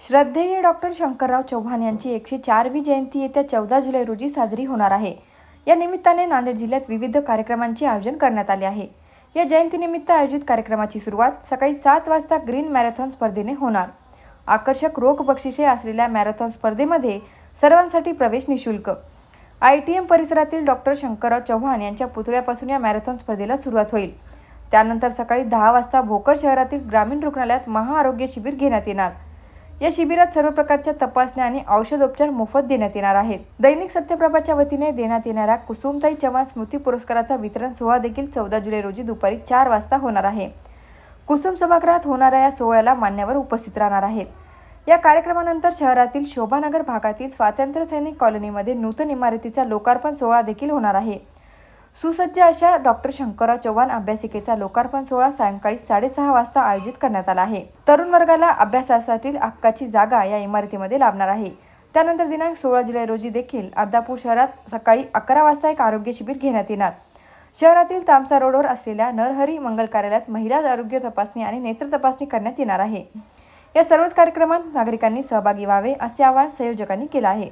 श्रद्धेय डॉक्टर शंकरराव चव्हाण यांची एकशे चारवी जयंती येत्या चौदा जुलै रोजी साजरी होणार आहे. या निमित्ताने नांदेड जिल्ह्यात विविध कार्यक्रमांचे आयोजन करण्यात आले आहे. या जयंतीनिमित्त आयोजित कार्यक्रमाची सुरुवात सकाळी सात वाजता ग्रीन मॅरेथॉन स्पर्धेने होणार. आकर्षक रोख बक्षिसे असलेल्या मॅरेथॉन स्पर्धेमध्ये सर्वांसाठी प्रवेश निशुल्क. आय टी एम परिसरातील डॉक्टर शंकरराव चव्हाण यांच्या पुतळ्यापासून या मॅरेथॉन स्पर्धेला सुरुवात होईल. त्यानंतर सकाळी दहा वाजता भोकर शहरातील ग्रामीण रुग्णालयात महाआरोग्य शिबिर घेण्यात येणार. या शिबिरात सर्व प्रकारच्या तपासण्या आणि औषधोपचार मोफत देण्यात येणार आहेत. दैनिक सत्यप्रभाच्या वतीने देण्यात येणाऱ्या कुसुमताई चव्हाण स्मृती पुरस्काराचा वितरण सोहळा देखील चौदा जुलै रोजी दुपारी चार वाजता होणार आहे. कुसुम सभागृहात होणाऱ्या या सोहळ्याला मान्यवर उपस्थित राहणार आहेत. या कार्यक्रमानंतर शहरातील शोभानगर भागातील स्वातंत्र्य सैनिक कॉलनीमध्ये नूतन इमारतीचा लोकार्पण सोहळा देखील होणार आहे. सुसज्ज अशा डॉक्टर शंकरराव चव्हाण अभ्यासिकेचा लोकार्पण सोहळा सायंकाळी साडेसहा वाजता आयोजित करण्यात आला आहे. तरुण वर्गाला अभ्यासासाठी हक्काची जागा या इमारतीमध्ये लाभणार आहे. त्यानंतर दिनांक सोळा जुलै रोजी देखील अर्धापूर शहरात सकाळी अकरा वाजता एक आरोग्य शिबिर घेण्यात येणार. शहरातील तामसा रोडवर असलेल्या नरहरी मंगल कार्यालयात महिला आरोग्य तपासणी आणि नेत्र तपासणी करण्यात येणार आहे. या सर्वच कार्यक्रमात नागरिकांनी सहभागी व्हावे असे आवाहन संयोजकांनी केलं आहे.